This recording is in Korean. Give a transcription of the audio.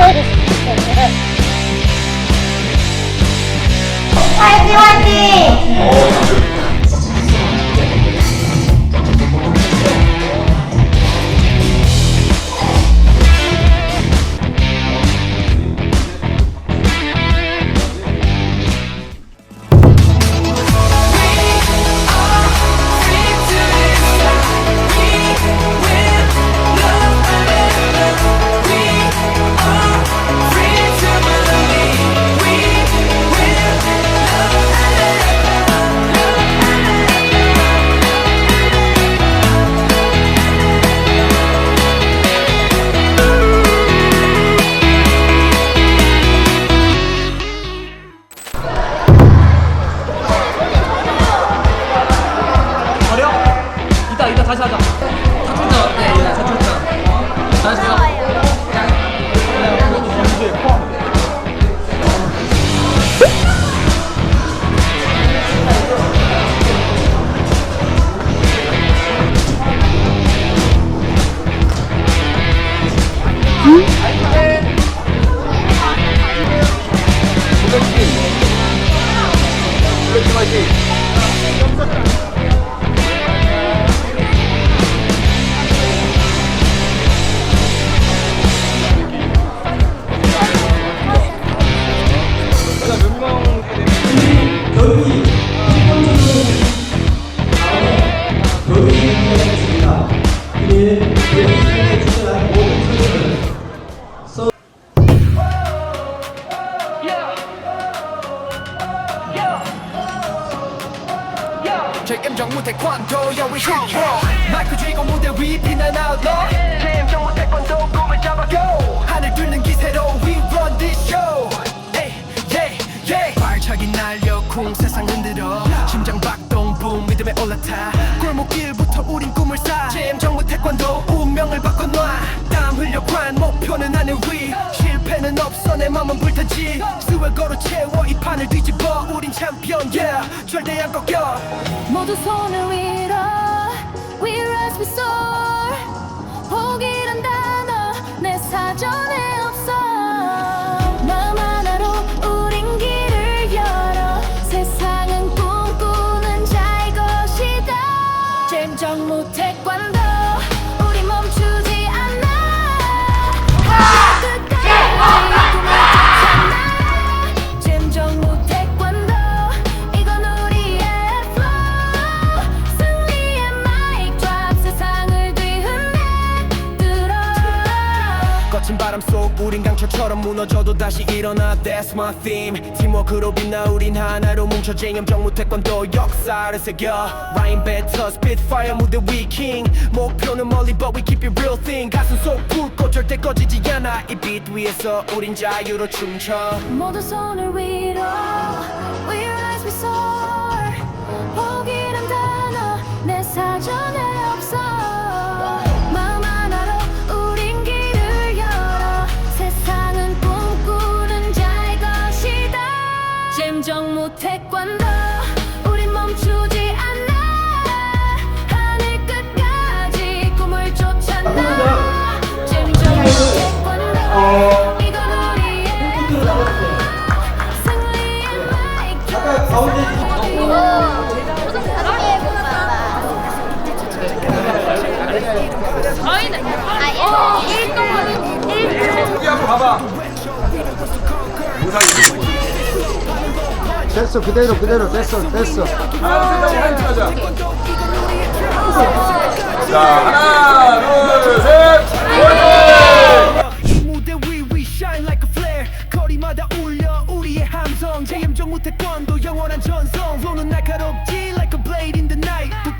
화이팅 화이팅! 무 태권도 yeah we hit bro 마이크 쥐고 무대 위 빛난 outlaw JM 정무 태권도 꿈을 잡아 go! 하늘 뚫는 기세로 we run this show. Hey yeah yeah. 발차기 날려 쿵 세상 흔들어. 심장 박동 붐 믿음에 올라타. 골목길부터 우린 꿈을 쌓아 JM 정무 태권도 운명을 바꿔놔. 땀 흘려 grind 목표는 하늘 위. 실패는 없 어 내 맘은 불타지. 스웨거로 채워 이 판을 뒤집어. 우린 챔피언 yeah. 절대 안 꺾여. 모두 손을 위로 We rise we soar. 포기란 단 처럼 무너져도 다시 일어나. That's my theme. 팀워크로 빛나 우린 하나로 뭉쳐. 쟁염 정무 태권도 역사를 새겨. Rhyme better spitfire 무대 king. 목표는 멀리 but we keep it real thing 가슴 속 불꽃 절대 꺼지지 않아. 이 빛 위에서 우린 자유로 춤춰. 모두 손을 위로. We rise we soar 저희는 어, 1동은 1등 여기 한번 봐봐. 됐어 그대로 그대로 됐어 됐어 하나, 둘, 셋, 사진 찍어자. 자, 하나, 못해 꽝도 전성. 로는 날카롭지 like a blade in the night.